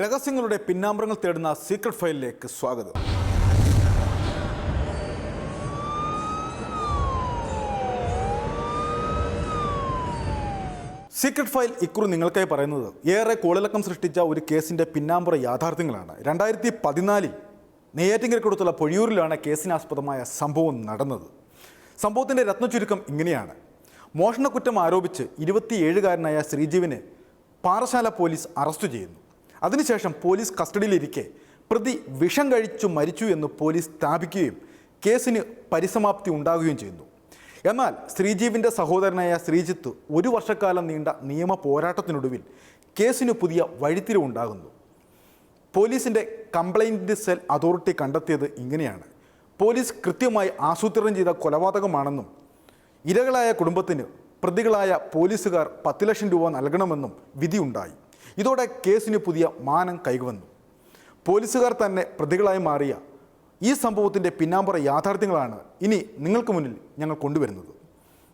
രഹസ്യങ്ങളുടെ പിന്നാമ്പ്രങ്ങൾ തേടുന്ന സീക്രട്ട് ഫയലിലേക്ക് സ്വാഗതം. സീക്രട്ട് ഫയൽ ഇക്കുറി നിങ്ങൾക്കായി പറയുന്നത് ഏറെ കോളിളക്കം സൃഷ്ടിച്ച ഒരു കേസിന്റെ പിന്നാമ്പുറ യാഥാർത്ഥ്യങ്ങളാണ്. രണ്ടായിരത്തി പതിനാലിൽ നെയ്യാറ്റിങ്കരക്കടുത്തുള്ള പൊഴിയൂരിലാണ് കേസിനാസ്പദമായ സംഭവം നടന്നത്. സംഭവത്തിന്റെ രത്നചുരുക്കം ഇങ്ങനെയാണ്. മോഷണക്കുറ്റം ആരോപിച്ച് ഇരുപത്തിയേഴുകാരനായ ശ്രീജീവിനെ പാറശാല പോലീസ് അറസ്റ്റ് ചെയ്യുന്നു. അതിനുശേഷം പോലീസ് കസ്റ്റഡിയിലിരിക്കെ പ്രതി വിഷം കഴിച്ചു മരിച്ചു എന്ന് പോലീസ് സ്ഥാപിക്കുകയും കേസിന് പരിസമാപ്തി ഉണ്ടാകുകയും ചെയ്യുന്നു. എന്നാൽ ശ്രീജീവിന്റെ സഹോദരനായ ശ്രീജിത്ത് ഒരു വർഷക്കാലം നീണ്ട നിയമ പോരാട്ടത്തിനൊടുവിൽ കേസിന് പുതിയ വഴിത്തിരിവുണ്ടാകുന്നു പോലീസിന്റെ കംപ്ലൈന്റ് സെൽ അതോറിറ്റി കണ്ടെത്തിയത് ഇങ്ങനെയാണ്. പോലീസ് കൃത്യമായി ആസൂത്രണം ചെയ്ത കൊലപാതകമാണെന്നും ഇരകളായ കുടുംബത്തിന് പ്രതികളായ പോലീസുകാർ പത്ത് ലക്ഷം രൂപ നൽകണമെന്നും വിധിയുണ്ടായി. ഇതോടെ കേസിന് പുതിയ മാനം കൈവന്നു. പോലീസുകാർ തന്നെ പ്രതികളായി മാറിയ ഈ സംഭവത്തിന്റെ പിന്നാമ്പുറ യാഥാർത്ഥ്യങ്ങളാണ് ഇനി നിങ്ങൾക്ക് മുന്നിൽ ഞങ്ങൾ കൊണ്ടുവരുന്നത്.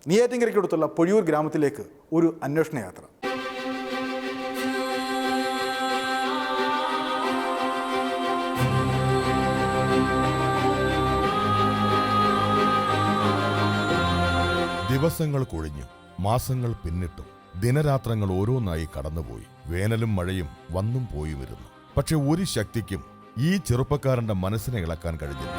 നെയ്യാറ്റിൻകരയ്ക്കടുത്തുള്ള പൊഴിയൂർ ഗ്രാമത്തിലേക്ക് ഒരു അന്വേഷണ യാത്ര. ദിവസങ്ങൾ കൊഴിഞ്ഞു മാസങ്ങൾ പിന്നിട്ടു ദിനരാത്രങ്ങൾ ഓരോന്നായി കടന്നുപോയി. വേനലും മഴയും വന്നും പോയി വരുന്നു. പക്ഷെ ഒരു ശക്തിക്കും ഈ ചെറുപ്പക്കാരന്റെ മനസ്സിനെ ഇളക്കാൻ കഴിഞ്ഞില്ല.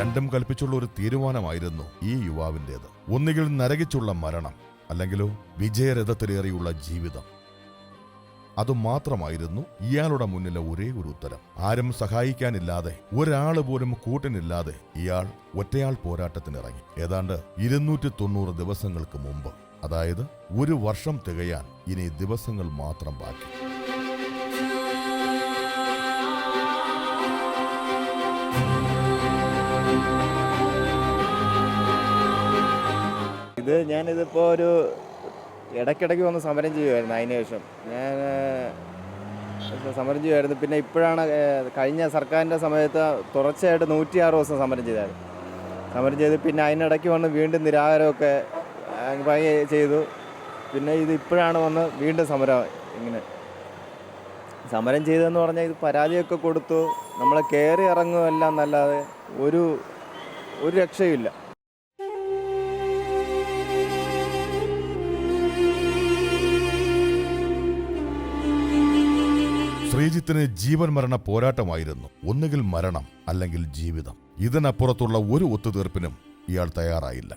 രണ്ടും കൽപ്പിച്ചുള്ള ഒരു തീരുമാനമായിരുന്നു ഈ യുവാവിന്റെത്. ഒന്നുകിൽ നരകിച്ചുള്ള മരണം അല്ലെങ്കിലോ വിജയരഥത്തിലേറിയുള്ള ജീവിതം. അതുമാത്രമായിരുന്നു ഇയാളുടെ മുന്നിലെ ഒരേ ഒരു ഉത്തരം. ആരും സഹായിക്കാനില്ലാതെ ഒരാൾ പോലും കൂട്ടിനില്ലാതെ ഇയാൾ ഒറ്റയാൾ പോരാട്ടത്തിനിറങ്ങി. ഏതാണ്ട് ഇരുന്നൂറ്റി തൊണ്ണൂറ് ദിവസങ്ങൾക്ക് മുമ്പ് അതായത് ഒരു വർഷം തികയാൻ ഇനി ദിവസങ്ങൾ മാത്രം ബാക്കി. ഇത് ഞാനിതിപ്പോൾ ഒരു ഇടയ്ക്കിടയ്ക്ക് വന്ന് സമരം ചെയ്യുമായിരുന്നു അതിന് ശേഷം. ഞാൻ സമരം ചെയ്യുമായിരുന്നു പിന്നെ ഇപ്പോഴാണ് കഴിഞ്ഞ സർക്കാരിന്റെ സമയത്ത് തുടർച്ചയായിട്ട് നൂറ്റിയാറ് ദിവസം സമരം ചെയ്തായിരുന്നു. സമരം ചെയ്ത് പിന്നെ അതിനിടയ്ക്ക് വന്ന് വീണ്ടും നിരാഹാരമൊക്കെ ചെയ്തു. പിന്നെ ഇത് ഇപ്പോഴാണ് വന്ന് വീണ്ടും സമരം ഇങ്ങനെ. സമരം ചെയ്തതെന്ന് പറഞ്ഞാൽ ഇത് പരാതിയൊക്കെ കൊടുത്തു. നമ്മളെ കയറി ഇറങ്ങുമെല്ലാം എന്നല്ലാതെ ഒരു ഒരു രക്ഷയുമില്ല. ശ്രീജിത്തിന് ജീവൻ മരണ പോരാട്ടമായിരുന്നു. ഒന്നുകിൽ മരണം അല്ലെങ്കിൽ ജീവിതം. ഇതിനപ്പുറത്തുള്ള ഒരു ഒത്തുതീർപ്പിനും ഇയാൾ തയ്യാറായില്ല.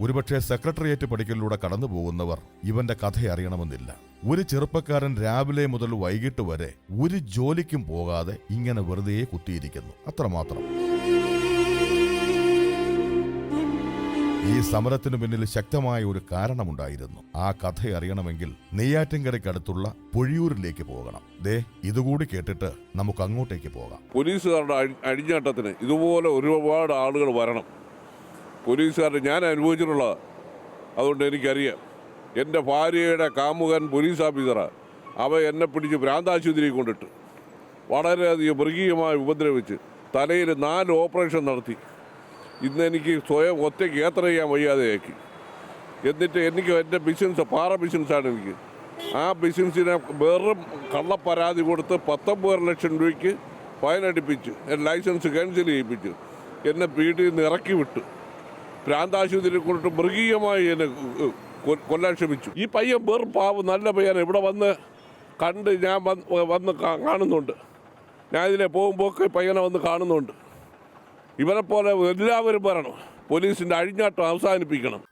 ഒരുപക്ഷെ സെക്രട്ടേറിയറ്റ് പഠിക്കലിലൂടെ കടന്നു പോകുന്നവർ ഇവന്റെ കഥ അറിയണമെന്നില്ല. ഒരു ചെറുപ്പക്കാരൻ രാവിലെ മുതൽ വൈകിട്ട് വരെ ഒരു ജോലിക്കും പോകാതെ ഇങ്ങനെ വെറുതെ കുത്തിയിരിക്കുന്നു. അത്രമാത്രം. ഈ സമരത്തിനു പിന്നിൽ ശക്തമായ ഒരു കാരണമുണ്ടായിരുന്നു. ആ കഥ അറിയണമെങ്കിൽ നെയ്യാറ്റിൻകരയ്ക്കടുത്തുള്ള പൊഴിയൂരിലേക്ക് പോകണം. ദേ ഇതുകൂടി കേട്ടിട്ട് നമുക്ക് അങ്ങോട്ടേക്ക് പോകാം. പോലീസുകാരുടെ അടിഞ്ഞാട്ടത്തിന് ഇതുപോലെ ഒരുപാട് ആളുകൾ വരണം. പോലീസുകാരുടെ ഞാൻ അനുഭവിച്ചിട്ടുള്ള അതുകൊണ്ട് എനിക്കറിയാം. എന്റെ ഭാര്യയുടെ കാമുകൻ പോലീസ് ഓഫീസറാണ് അവ എന്നെ പിടിച്ച് ഭ്രാന്താശുപത്രിയിൽ കൊണ്ടിട്ട് വളരെയധികം മൃഗീയമായി ഉപദ്രവിച്ച് തലയിൽ നാല് ഓപ്പറേഷൻ നടത്തി. ഇന്ന് എനിക്ക് സ്വയം ഒറ്റയ്ക്ക് യാത്ര ചെയ്യാൻ വയ്യാതെയാക്കി. എന്നിട്ട് എനിക്ക് എന്റെ ബിസിനസ് പാറ ബിസിനസ്സാണ് എനിക്ക്. ആ ബിസിനസ്സിനെ വെറും കള്ളപ്പരാതി കൊടുത്ത് പത്തൊമ്പത് ലക്ഷം രൂപയ്ക്ക് ഫൈൻ അടിപ്പിച്ച് എന്റെ ലൈസൻസ് ക്യാൻസൽ ചെയ്യിപ്പിച്ചു എന്നെ വീട്ടിൽ നിന്ന് ഇറക്കി വിട്ടു. പ്രാന്താശുപത്രി കൊണ്ട് മൃഗീയമായി എന്നെ കൊല്ലാൻ ശ്രമിച്ചു. ഈ പയ്യൻ വെറും പാവ് നല്ല പയ്യൻ ഇവിടെ വന്ന് കണ്ട് ഞാൻ വന്ന് കാണുന്നുണ്ട്. ഞാൻ ഇതിലെ പോകുമ്പോൾ പയ്യനെ വന്ന് കാണുന്നുണ്ട്. ഇവരെ പോലെ എല്ലാവരും വരണം. പോലീസിന്റെ അഴിഞ്ഞാട്ടം അവസാനിപ്പിക്കണം.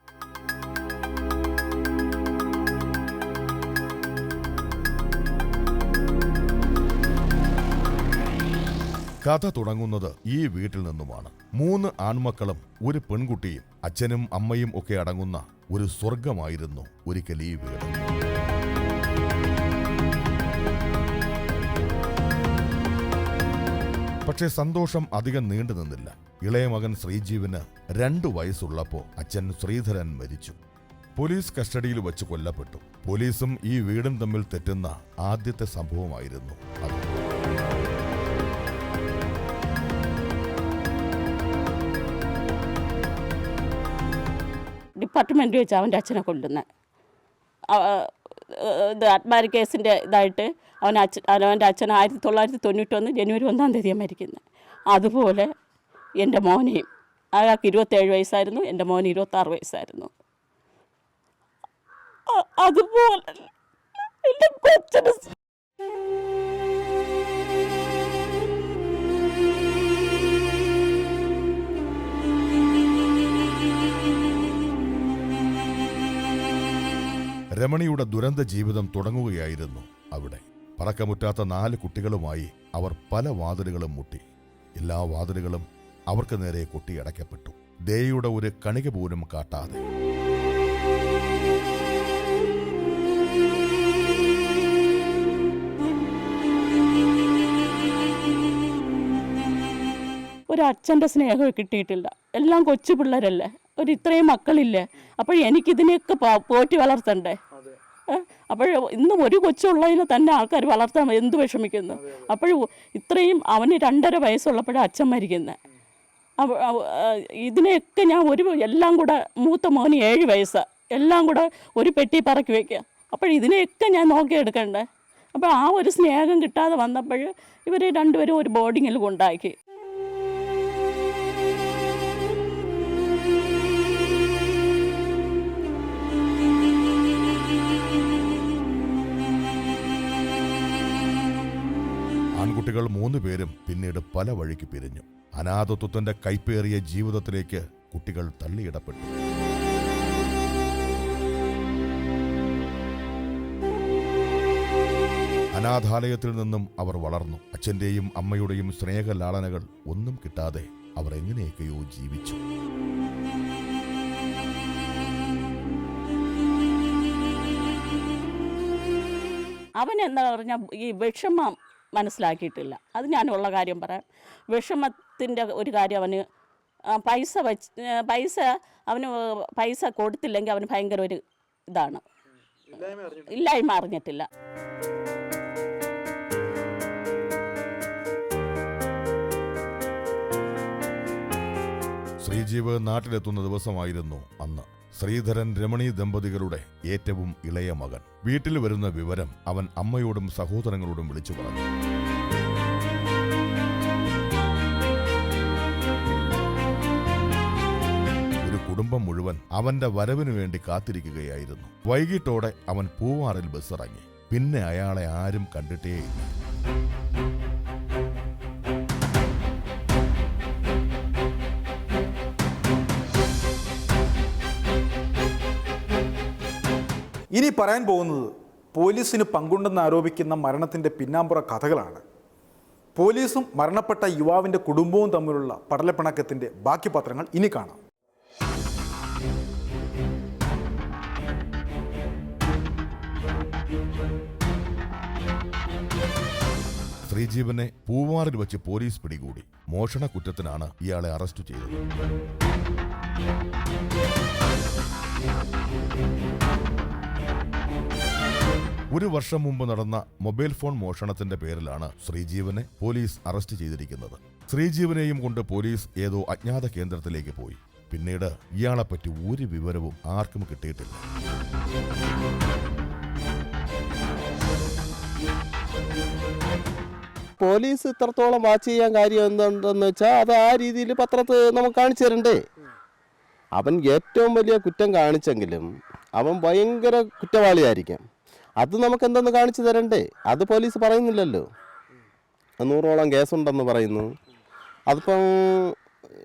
കഥ തുടങ്ങുന്നത് ഈ വീട്ടിൽ നിന്നുമാണ്. മൂന്ന് ആൺമക്കളും ഒരു പെൺകുട്ടിയും അച്ഛനും അമ്മയും ഒക്കെ അടങ്ങുന്ന ഒരു സ്വർഗമായിരുന്നു ഒരിക്കൽ ഈ വീട്. പക്ഷേ സന്തോഷം അധികം നീണ്ടു നിന്നില്ല. ഇളയ മകൻ ശ്രീജീവിന് രണ്ടു വയസ്സുള്ളപ്പോ അച്ഛൻ ശ്രീധരൻ മരിച്ചു. പോലീസ് കസ്റ്റഡിയിൽ വച്ച് കൊല്ലപ്പെട്ടു. പോലീസും ഈ വീടും തമ്മിൽ തെറ്റുന്ന ആദ്യത്തെ സംഭവമായിരുന്നു അത്. വെച്ച് അവന്റെ അച്ഛനെ കൊല്ലുന്നത് ഇത് അട്മാരി കേസിന്റെ ഇതായിട്ട് അവൻ അച്ഛൻ അവന്റെ അച്ഛൻ ആയിരത്തി തൊള്ളായിരത്തി തൊണ്ണൂറ്റൊന്ന് ജനുവരി ഒന്നാം തീയതിയാണ് മരിക്കുന്നത്. അതുപോലെ എന്റെ മോനെയും അയാൾക്ക് ഇരുപത്തേഴ് വയസ്സായിരുന്നു എന്റെ മോൻ ഇരുപത്താറ് വയസ്സായിരുന്നു. അതുപോലെ എന്റെ കൊച്ചിന് രമണിയുടെ ദുരന്ത ജീവിതം തുടങ്ങുകയായിരുന്നു അവിടെ. പറക്കമുറ്റാത്ത നാല് കുട്ടികളുമായി അവർ പല വാതിലുകളും മുട്ടി. എല്ലാ വാതിലുകളും അവർക്ക് നേരെ കൊട്ടിയടയ്ക്കപ്പെട്ടു. ദയയുടെ ഒരു കണിക പോലും കാട്ടാതെ. ഒരു അച്ഛന്റെ സ്നേഹം കിട്ടിയിട്ടില്ല. എല്ലാം കൊച്ചു പിള്ളേരല്ലേ? ഒരു ഇത്രയും മക്കളില്ലേ? അപ്പോൾ എനിക്കിതിനെയൊക്കെ പോറ്റി വളർത്തണ്ടേ? അപ്പോൾ ഇന്നും ഒരു കൊച്ചുള്ളതിനെ തന്നെ ആൾക്കാർ വളർത്താൻ എന്ത് വിഷമിക്കുന്നു? അപ്പോഴും ഇത്രയും അവന് രണ്ടര വയസ്സുള്ളപ്പോഴാണ് അച്ഛൻ മരിക്കുന്നത് ഇതിനെയൊക്കെ ഞാൻ ഒരു എല്ലാം കൂടെ മൂത്ത മോന് ഏഴ് വയസ്സ്. എല്ലാം കൂടെ ഒരു പെട്ടി പറക്കി വയ്ക്കുക അപ്പോൾ ഇതിനെയൊക്കെ ഞാൻ നോക്കിയെടുക്കണ്ടേ അപ്പോൾ ആ ഒരു സ്നേഹം കിട്ടാതെ വന്നപ്പോൾ ഇവർ രണ്ടുപേരും ഒരു ബോർഡിങ്ങിൽ കൊണ്ടാക്കി. ആൺകുട്ടികൾ മൂന്ന് പേരും പിന്നീട് പല വഴിക്ക് പിരിഞ്ഞു. അനാഥത്വത്തിന്റെ കൈപ്പേറിയ ജീവിതത്തിലേക്ക് കുട്ടികൾ തള്ളിയിടപ്പെട്ടു. അനാഥാലയത്തിൽ നിന്നും അവർ വളർന്നു. അച്ഛന്റെയും അമ്മയുടെയും സ്നേഹലാളനകൾ ഒന്നും കിട്ടാതെ അവർ എങ്ങനെയൊക്കെയോ ജീവിച്ചു. അവൻ എന്താ പറഞ്ഞ ഈ വിഷമം? മനസ്സിലാക്കിയിട്ടില്ല. അത് ഞാനുള്ള കാര്യം പറയാം. വിഷമത്തിന്റെ ഒരു കാര്യം അവന് പൈസ വച്ച് പൈസ അവന് പൈസ കൊടുത്തില്ലെങ്കിൽ അവന് ഭയങ്കര ഒരു ഇതാണ്. ഇല്ലായ്മ അറിഞ്ഞിട്ടില്ല. ശ്രീജീവ് നാട്ടിലെത്തുന്ന ദിവസമായിരുന്നു അന്ന്. ശ്രീധരൻ രമണി ദമ്പതികളുടെ ഏറ്റവും ഇളയ മകൻ. വീട്ടിൽ വരുന്ന വിവരം അവൻ അമ്മയോടും സഹോദരങ്ങളോടും വിളിച്ചു പറഞ്ഞു. ഒരു കുടുംബം മുഴുവൻ അവന്റെ വരവിനു വേണ്ടി കാത്തിരിക്കുകയായിരുന്നു. വൈകിട്ടോടെ അവൻ പൂവാറിൽ ബസ്സിറങ്ങി. പിന്നെ അയാളെ ആരും കണ്ടിട്ടേയില്ല. ഇനി പറയാൻ പോകുന്നത് പോലീസിന് പങ്കുണ്ടെന്ന് ആരോപിക്കുന്ന മരണത്തിന്റെ പിന്നാമ്പുറ കഥകളാണ്. പോലീസും മരണപ്പെട്ട യുവാവിന്റെ കുടുംബവും തമ്മിലുള്ള പടലപ്പിണക്കത്തിന്റെ ബാക്കി പത്രങ്ങൾ ഇനി കാണാം. ശ്രീജീവനെ പൂവാറിൽ വെച്ച് പോലീസ് പിടികൂടി. മോഷണ കുറ്റത്തിനാണ് ഇയാളെ അറസ്റ്റ് ചെയ്തത്. ഒരു വർഷം മുമ്പ് നടന്ന മൊബൈൽ ഫോൺ മോഷണത്തിന്റെ പേരിലാണ് ശ്രീജീവനെ പോലീസ് അറസ്റ്റ് ചെയ്തിരിക്കുന്നത്. ശ്രീജീവനെയും കൊണ്ട് പോലീസ് ഏതോ അജ്ഞാത കേന്ദ്രത്തിലേക്ക് പോയി. പിന്നീട് ഇയാളെപ്പറ്റി ഒരു വിവരവും ആർക്കും കിട്ടിയിട്ടില്ല. പോലീസ് ഇത്രത്തോളം വാച്ച് ചെയ്യാൻ കാര്യം എന്തുണ്ടെന്ന് വെച്ചാൽ അത് ആ രീതിയിൽ പത്രത്തിൽ നമുക്ക് കാണിച്ചു തരണ്ടേ? അവൻ ഏറ്റവും വലിയ കുറ്റം കാണിച്ചെങ്കിലും അവൻ ഭയങ്കര കുറ്റവാളിയായിരിക്കാം. അത് നമുക്ക് എന്തെന്ന് കാണിച്ചു തരണ്ടേ? അത് പോലീസ് പറയുന്നില്ലല്ലോ. നൂറോളം കേസുണ്ടെന്ന് പറയുന്നു. അതിപ്പം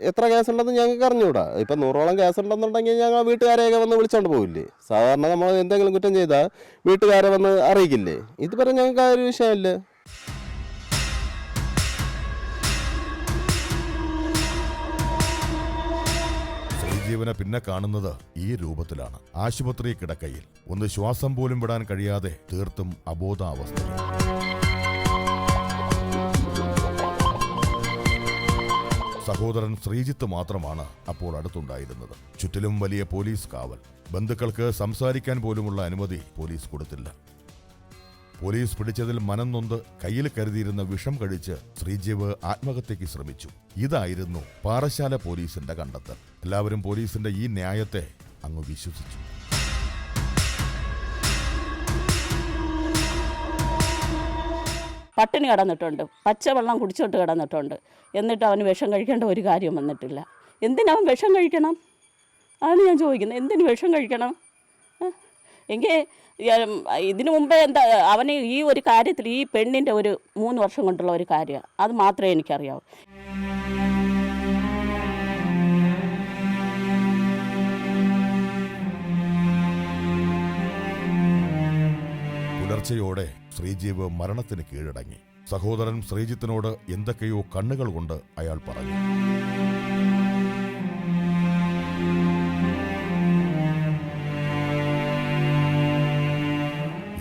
എത്ര കേസുണ്ടെന്ന് ഞങ്ങൾക്ക് അറിഞ്ഞൂടാ. ഇപ്പം നൂറോളം കേസുണ്ടെന്നുണ്ടെങ്കിൽ ഞങ്ങൾ വീട്ടുകാരെയൊക്കെ വന്ന് വിളിച്ചോണ്ട് പോകില്ലേ സാധാരണ നമ്മൾ എന്തെങ്കിലും കുറ്റം ചെയ്താൽ വീട്ടുകാരെ വന്ന് അറിയിക്കില്ലേ? ഇത് പറഞ്ഞാൽ ഞങ്ങൾക്ക് ആ ഒരു വിഷയമല്ലേ. ശ്രീജീവനെ പിന്നെ കാണുന്നത് ഈ രൂപത്തിലാണ്. ആശുപത്രി കിടക്കയിൽ. ഒന്ന് ശ്വാസം പോലും വിടാൻ കഴിയാതെ തീർത്തും അബോധാവസ്ഥയിൽ. സഹോദരൻ ശ്രീജിത്ത് മാത്രമാണ് അപ്പോൾ അടുത്തുണ്ടായിരുന്നത്. ചുറ്റിലും വലിയ പോലീസ് കാവൽ. ബന്ധുക്കൾക്ക് സംസാരിക്കാൻ പോലുമുള്ള അനുമതി പോലീസ് കൊടുത്തില്ല. പോലീസ് പിടിച്ചതിൽ മനം നൊന്ത് കയ്യിൽ കരുതിയിരുന്ന വിഷം കഴിച്ച് ശ്രീജീവ് ആത്മഹത്യയ്ക്ക് ശ്രമിച്ചു. ഇതായിരുന്നു പാറശാല പോലീസിന്റെ കണ്ടെത്തൽ. എല്ലാവരും പോലീസിന്റെ ഈ ന്യായത്തെ അങ്ങ് വിശ്വസിച്ചു. പട്ടിണി കടന്നിട്ടുണ്ട്. പച്ചവെള്ളം കുടിച്ചോട്ട് കടന്നിട്ടുണ്ട്. എന്നിട്ട് അവന് വിഷം കഴിക്കേണ്ട ഒരു കാര്യം വന്നിട്ടില്ല. എന്തിനവൻ വിഷം കഴിക്കണം? അതാണ് ഞാൻ ചോദിക്കുന്നത്. എന്തിന് വിഷം കഴിക്കണം? എങ്കിൽ ഇതിനു മുമ്പേ എന്താ അവന് ഈ ഒരു കാര്യത്തിൽ ഈ പെണ്ണിന്റെ ഒരു മൂന്ന് വർഷം കൊണ്ടുള്ള ഒരു കാര്യമാണ് അത് മാത്രമേ എനിക്കറിയാവൂ. പുലർച്ചെയോടെ ശ്രീജീവ് മരണത്തിന് കീഴടങ്ങി. സഹോദരൻ ശ്രീജിത്തിനോട് എന്തൊക്കെയോ കണ്ണുകൾ കൊണ്ട് അയാൾ പറഞ്ഞു.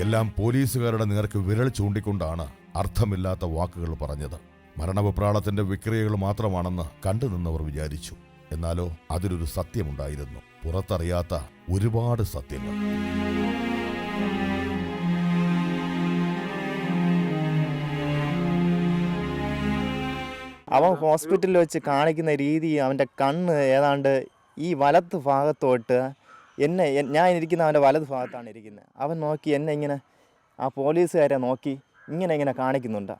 എല്ലാം പോലീസുകാരുടെ നേർക്ക് വിരൽ ചൂണ്ടിക്കൊണ്ടാണ് അർത്ഥമില്ലാത്ത വാക്കുകൾ പറഞ്ഞത്. മരണവിപ്രാളത്തിന്റെ വിക്രിയകൾ മാത്രമാണെന്ന് കണ്ടുനിന്നവർ വിചാരിച്ചു. എന്നാലോ അതിലൊരു സത്യമുണ്ടായിരുന്നു. പുറത്തറിയാത്ത ഒരുപാട് സത്യങ്ങൾ. അവൻ ഹോസ്പിറ്റലിൽ വെച്ച് കാണിക്കുന്ന രീതി അവന്റെ കണ്ണ് ഏതാണ്ട് ഈ വലത്ത് ഭാഗത്തോട്ട് എന്നെ ഞാൻ ഇരിക്കുന്ന അവന്റെ വലത് ഭാഗത്താണ് ഇരിക്കുന്നത് അവൻ നോക്കി എന്നെ ഇങ്ങനെ ആ പോലീസുകാരെ നോക്കി ഇങ്ങനെ ഇങ്ങനെ കാണിക്കുന്നുണ്ട്.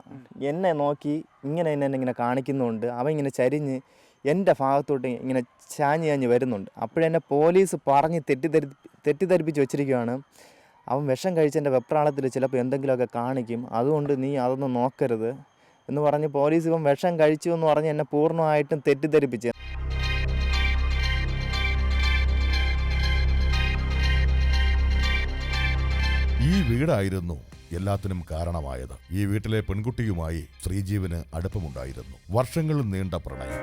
എന്നെ നോക്കി ഇങ്ങനെ എന്നെ ഇങ്ങനെ കാണിക്കുന്നുണ്ട്. അവൻ ഇങ്ങനെ ചരിഞ്ഞ് എന്റെ ഭാഗത്തോട്ട് ഇങ്ങനെ ചാഞ്ഞ് ചാഞ്ഞ് വരുന്നുണ്ട്. അപ്പോഴെന്നെ പോലീസ് പറഞ്ഞ് തെറ്റിദ്ധരി തെറ്റിദ്ധരിപ്പിച്ച് വെച്ചിരിക്കുകയാണ് അവൻ വിഷം കഴിച്ചതിന്റെ വെപ്രാളത്തിൽ ചിലപ്പോൾ എന്തെങ്കിലുമൊക്കെ കാണിക്കും. അതുകൊണ്ട് നീ അതൊന്നും നോക്കരുത്. എന്ന് പറഞ്ഞ് പോലീസ് ഇവൻ വിഷം കഴിച്ചു എന്ന് പറഞ്ഞ് എന്നെ പൂർണമായിട്ടും തെറ്റിദ്ധരിപ്പിച്ചു. ഈ വീടായിരുന്നു എല്ലാത്തിനും കാരണമായത്. ഈ വീട്ടിലെ പെൺകുട്ടിയുമായി ശ്രീജീവന് അടുപ്പമുണ്ടായിരുന്നു. വർഷങ്ങളും നീണ്ട പ്രണയം.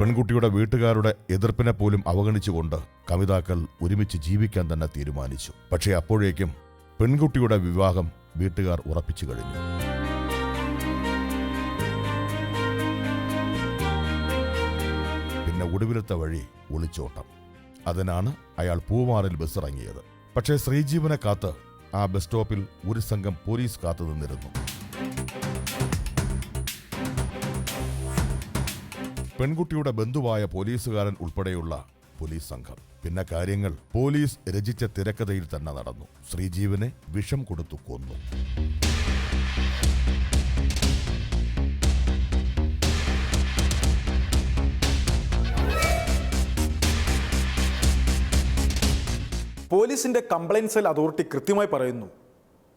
പെൺകുട്ടിയുടെ വീട്ടുകാരുടെ എതിർപ്പിനെ പോലും അവഗണിച്ചുകൊണ്ട് കവിതാക്കൾ ഒരുമിച്ച് ജീവിക്കാൻ തന്നെ തീരുമാനിച്ചു. പക്ഷേ അപ്പോഴേക്കും പെൺകുട്ടിയുടെ വിവാഹം വീട്ടുകാർ ഉറപ്പിച്ചു കഴിഞ്ഞു. പിന്നെ ഒടുവിലത്തെ വഴി ഒളിച്ചോട്ടം. അതിനാണ് അയാൾ പൂവാറിൽ ബസ് ഇറങ്ങിയത് പക്ഷേ ശ്രീജീവനെ കാത്ത് ആ ബസ് സ്റ്റോപ്പിൽ ഒരു സംഘം പോലീസ് കാത്തു നിന്നിരുന്നു. പെൺകുട്ടിയുടെ ബന്ധുവായ പോലീസുകാരൻ ഉൾപ്പെടെയുള്ള പോലീസ് സംഘം. പിന്നെ കാര്യങ്ങൾ പോലീസ് രചിച്ച തിരക്കഥയിൽ തന്നെ നടന്നു. ശ്രീജീവനെ വിഷം കൊടുത്തു കൊന്നു. പോലീസിന്റെ കംപ്ലൈന്റ് സെൽ അതോറിറ്റി കൃത്യമായി പറയുന്നു.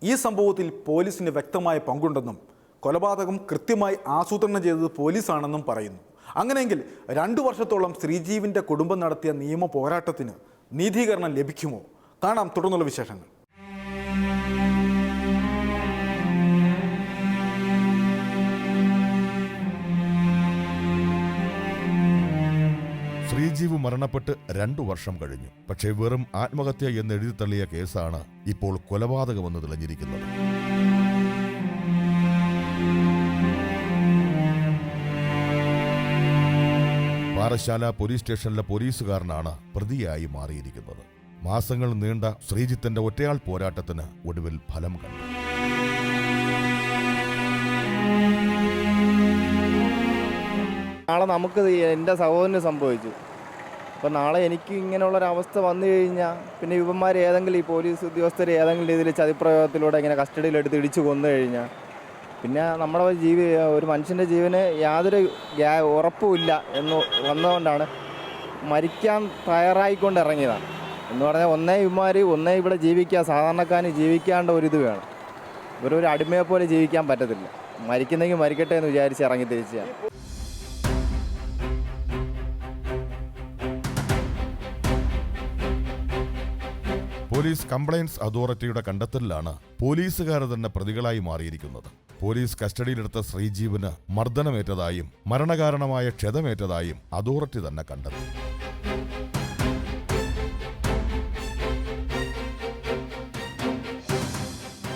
ഈ സംഭവത്തിൽ പോലീസിന് വ്യക്തമായ പങ്കുണ്ടെന്നും കൊലപാതകം കൃത്യമായി ആസൂത്രണം ചെയ്തത് പോലീസാണെന്നും പറയുന്നു. അങ്ങനെയെങ്കിൽ രണ്ടു വർഷത്തോളം ശ്രീജീവിന്റെ കുടുംബം നടത്തിയ നിയമ പോരാട്ടത്തിന് നീതീകരണം ലഭിക്കുമോ? കാണാം തുടർന്നുള്ള വിശേഷങ്ങൾ. ശ്രീജീവ് മരണപ്പെട്ട് രണ്ടു വർഷം കഴിഞ്ഞു. പക്ഷേ വെറും ആത്മഹത്യ എന്ന് എഴുതി തള്ളിയ കേസാണ് ഇപ്പോൾ കൊലപാതകമെന്ന് തെളിഞ്ഞിരിക്കുന്നത്. പാറശാല പോലീസ് സ്റ്റേഷനിലെ പോലീസുകാരനാണ് പ്രതിയായി മാറിയിരിക്കുന്നത്. മാസങ്ങൾ നീണ്ട ശ്രീജിത്തിന്റെ ഒറ്റയാൾ പോരാട്ടത്തിന് ഒടുവിൽ ഫലം കണ്ടു. നാളെ നമുക്ക് എന്റെ സഹോദരന് സംഭവിച്ചു. അപ്പോൾ നാളെ എനിക്ക് ഇങ്ങനെയുള്ള ഒരു അവസ്ഥ വന്നു കഴിഞ്ഞാൽ പിന്നെ ഇവന്മാർ ഏതെങ്കിലും ഈ പോലീസ് ഉദ്യോഗസ്ഥർ ഏതെങ്കിലും രീതിയിൽ ചതിപ്രയോഗത്തിലൂടെ ഇങ്ങനെ കസ്റ്റഡിയിലെടുത്ത് ഇടിച്ചു കൊന്നു കഴിഞ്ഞാൽ പിന്നെ നമ്മുടെ ജീവി ഒരു മനുഷ്യന്റെ ജീവന് യാതൊരു ഗ്യാ ഉറപ്പുമില്ല എന്ന് വന്നതുകൊണ്ടാണ് മരിക്കാൻ തയ്യാറായിക്കൊണ്ട് ഇറങ്ങിയതാണ്. എന്ന് പറഞ്ഞാൽ ഒന്നേ ഇവന്മാർ ഒന്നേ ഇവിടെ ജീവിക്കുക സാധാരണക്കാരന് ജീവിക്കാണ്ട ഒരിത് വേണം. ഇവരൊരു അടിമയെ പോലെ ജീവിക്കാൻ പറ്റത്തില്ല. മരിക്കുന്നെങ്കിൽ മരിക്കട്ടെ എന്ന് വിചാരിച്ച് ഇറങ്ങി തിരിച്ചാണ് പോലീസ് കംപ്ലയിൻസ് അതോറിറ്റിയുടെ കണ്ടെത്തലിലാണ് പോലീസുകാർ തന്നെ പ്രതികളായി മാറിയിരിക്കുന്നത്. പോലീസ് കസ്റ്റഡിയിലെടുത്ത ശ്രീജീവന് മർദ്ദനമേറ്റതായും മരണകാരണമായ ക്ഷതമേറ്റതായും അതോറിറ്റി തന്നെ കണ്ടെത്തി.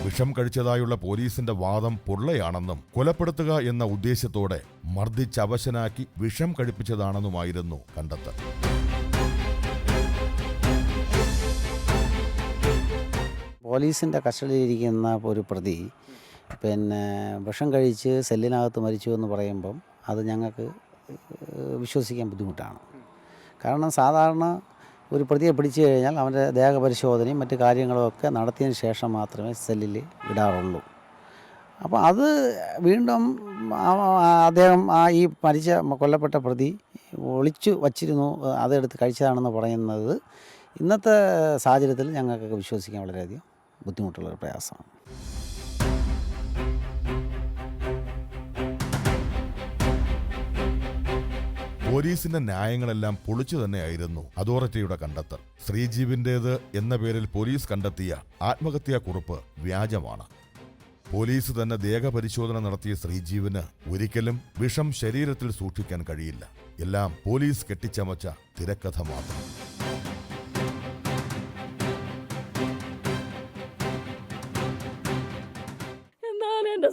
വിഷം കഴിച്ചതായുള്ള പോലീസിന്റെ വാദം പൊള്ളയാണെന്നും കൊലപ്പെടുത്തുക എന്ന ഉദ്ദേശ്യത്തോടെ മർദ്ദിച്ചവശനാക്കി വിഷം കഴിപ്പിച്ചതാണെന്നുമായിരുന്നു കണ്ടെത്തൽ. പോലീസിന്റെ കസ്റ്റഡിയിലിരിക്കുന്ന ഒരു പ്രതി പിന്നെ വിഷം കഴിച്ച് സെല്ലിനകത്ത് മരിച്ചു എന്ന് പറയുമ്പം അത് ഞങ്ങൾക്ക് വിശ്വസിക്കാൻ ബുദ്ധിമുട്ടാണ്. കാരണം സാധാരണ ഒരു പ്രതിയെ പിടിച്ചു കഴിഞ്ഞാൽ അവന്റെ ദേഹപരിശോധനയും മറ്റു കാര്യങ്ങളും ഒക്കെ നടത്തിയതിന് ശേഷം മാത്രമേ സെല്ലിൽ ഇടാറുള്ളൂ അപ്പോൾ അത് വീണ്ടും അദ്ദേഹം ആ ഈ മരിച്ച കൊല്ലപ്പെട്ട പ്രതി ഒളിച്ചു വച്ചിരുന്നു അതെടുത്ത് കഴിച്ചതാണെന്ന് പറയുന്നത് ഇന്നത്തെ സാഹചര്യത്തിൽ ഞങ്ങൾക്കൊക്കെ വിശ്വസിക്കാൻ വളരെയധികം ബുദ്ധിമുട്ടുള്ളൊരു പ്രയാസമാണ്. പോലീസിന്റെ ന്യായങ്ങളെല്ലാം പൊളിച്ചു തന്നെയായിരുന്നു അതോറിറ്റിയുടെ കണ്ടെത്തൽ. ശ്രീജീവിന്റേത് എന്ന പേരിൽ പോലീസ് കണ്ടെത്തിയ ആത്മഹത്യാ കുറിപ്പ് വ്യാജമാണ്. പോലീസ് തന്നെ ദേഹപരിശോധന നടത്തിയ ശ്രീജീവിന് ഒരിക്കലും വിഷം ശരീരത്തിൽ സൂക്ഷിക്കാൻ കഴിയില്ല. എല്ലാം പോലീസ് കെട്ടിച്ചമച്ച തിരക്കഥ മാത്രം.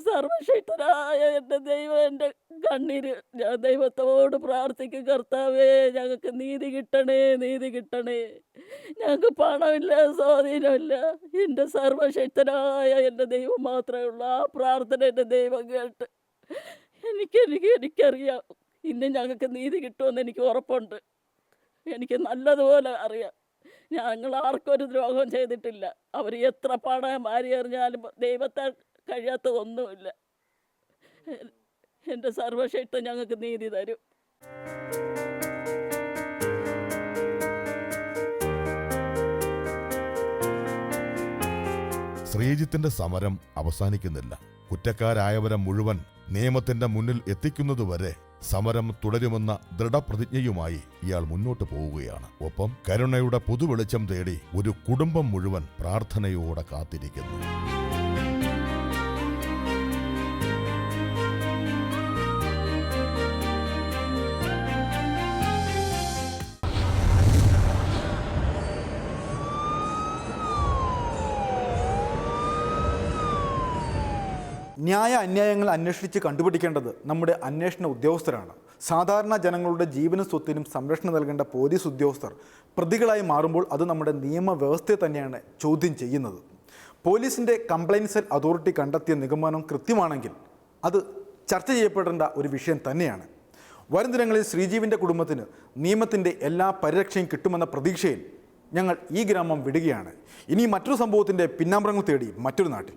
സർവശക്തനായ എന്റെ ദൈവം കണ്ണീര് ഞാൻ ദൈവത്തോട് പ്രാർത്ഥിക്കും കർത്താവേ ഞങ്ങൾക്ക് നീതി കിട്ടണേ നീതി കിട്ടണേ. ഞങ്ങൾക്ക് പണമില്ല സ്വാധീനമില്ല. എന്റെ സർവശക്തനായ എന്റെ ദൈവം മാത്രമേ ഉള്ളൂ. ആ പ്രാർത്ഥന എന്റെ ദൈവം കേട്ട്. എനിക്ക് എനിക്ക് എനിക്കറിയാം. ഇന്ന് ഞങ്ങൾക്ക് നീതി കിട്ടുമെന്ന് എനിക്ക് ഉറപ്പുണ്ട്. എനിക്ക് നല്ലതുപോലെ അറിയാം. ഞങ്ങൾ ആർക്കൊരു ദ്രോഹം ചെയ്തിട്ടില്ല. അവർ എത്ര പണം മാറി എറിഞ്ഞാലും ദൈവത്താൽ കഴിയാത്ത ഒന്നുമില്ല എന്റെ സർവശക്തം ഞങ്ങൾക്ക് നീതി തരും. ശ്രീജിത്തിന്റെ സമരം അവസാനിക്കുന്നില്ല. കുറ്റക്കാരായവരെ മുഴുവൻ നിയമത്തിന്റെ മുന്നിൽ എത്തിക്കുന്നതുവരെ സമരം തുടരുമെന്ന ദൃഢപ്രതിജ്ഞയുമായി ഇയാൾ മുന്നോട്ട് പോവുകയാണ്. ഒപ്പം കരുണയുടെ പുതുവെളിച്ചം തേടി ഒരു കുടുംബം മുഴുവൻ പ്രാർത്ഥനയോടെ കാത്തിരിക്കുന്നു. ന്യായ അന്യായങ്ങൾ അന്വേഷിച്ച് കണ്ടുപിടിക്കേണ്ടത് നമ്മുടെ അന്വേഷണ ഉദ്യോഗസ്ഥരാണ്. സാധാരണ ജനങ്ങളുടെ ജീവനും സ്വത്തിനും സംരക്ഷണം നൽകേണ്ട പോലീസ് ഉദ്യോഗസ്ഥർ പ്രതികളായി മാറുമ്പോൾ അത് നമ്മുടെ നിയമവ്യവസ്ഥയെ തന്നെയാണ് ചോദ്യം ചെയ്യുന്നത്. പോലീസിന്റെ കംപ്ലൈന്റ് സെൽ അതോറിറ്റി കണ്ടെത്തിയ നിഗമനം കൃത്യമാണെങ്കിൽ അത് ചർച്ച ചെയ്യപ്പെടേണ്ട ഒരു വിഷയം തന്നെയാണ്. വരും ദിനങ്ങളിൽ ശ്രീജീവിന്റെ കുടുംബത്തിന് നിയമത്തിന്റെ എല്ലാ പരിരക്ഷയും കിട്ടുമെന്ന പ്രതീക്ഷയിൽ ഞങ്ങൾ ഈ ഗ്രാമം വിടുകയാണ്. ഇനി മറ്റൊരു സംഭവത്തിന്റെ പിന്നാമ്പുറങ്ങൾ തേടി മറ്റൊരു നാട്ടിൽ.